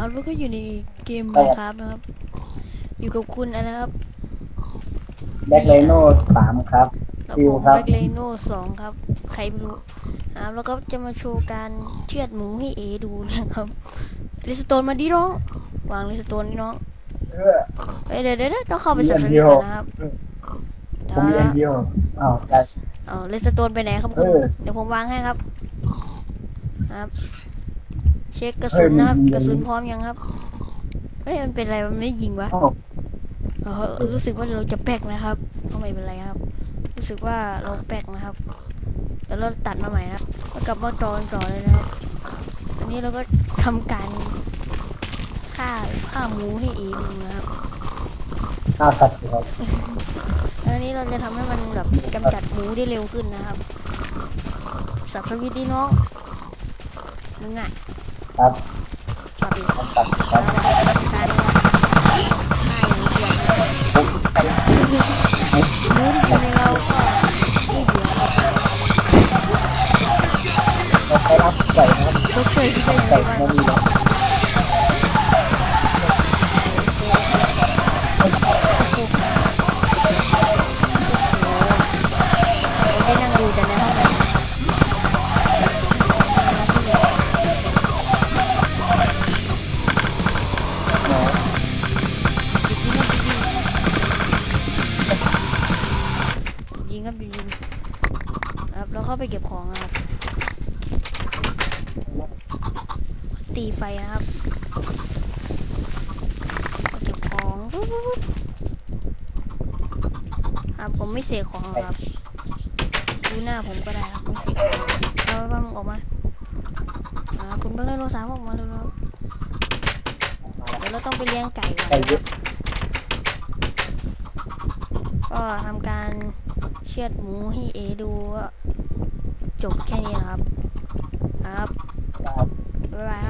ครับแล้วก็อยู่ในเกมนะครับนะครับ อยู่กับคุณอะไรนะครับแบ็คไลโน่สามครับแล้วฟิผวมครับ แบ็กเลโน่สองครับ ใครไม่รู้นะครับแล้วก็จะมาโชว์การเชือดหมูให้เอดูนะครับลิสโตนมาดิน้องวางลิสโตนนี่น้องเออ เอ้ยเดี๋ยวเดี๋ยวเดี๋ยวต้องเข้าไปมีสับอัสนวิเดีตยวก่อนนะครับผมมีอันเดียวอ้าวแต่ เอาลิสโตนไปไหนครับคุณเออ เดี๋ยวผมวางให้ครับ ครับ เช็คกระสุนนะครับเฮ้ยมันมีกระสุนพร้อมยังครับเอ้ยมันเป็นอะไรมันไม่ยิงวะอ้าวเออรู้สึกว่าเราจะแป๊กนะครับก็ไม่เป็นไรครับ รู้สึกว่าเราแป๊กนะครับแล้วเราตัดมาใหม่นะครับแล้วกลับมาจอต่อเลยนะครับตอนนี้เราก็ทำการฆ่าฆ่าหมูให้เองนะครับข้าวสัตว์ครับแล้วอันนี้เราจะทำให้มันแบบกำจัดหมูได้เร็วขึ้นนะครับสับสวิตช์ดีน้องมึงอะ ครับสับอีกข้าวสัตว์ครับการฆ่าอย่างเดียวนะครับหมูที่อยู่ในเราก็ไม่เหลือเราไปเราใช้รับใส่นะครับทุกเคยที่ใส่บ้าไม่มีแล้ว ยิงครับยิงครับแล้วเข้าไปเก็บของครับ ตีไฟนะครับมาเก็บของครับผมไม่เสกของครับดูหน้าผมก็ได้ครับไม่เสกของเอาไปบ้างออกมาอาคุณเพิ่งได้โลสามออกมาเร็วๆเดี๋ยวเราต้องไปเลี้ยงไก่ก่อนนะก็ทำการ เชือดหมูให้เอดูก็จบแค่นี้นะครับครับ ครับ บ๊ายบายครับ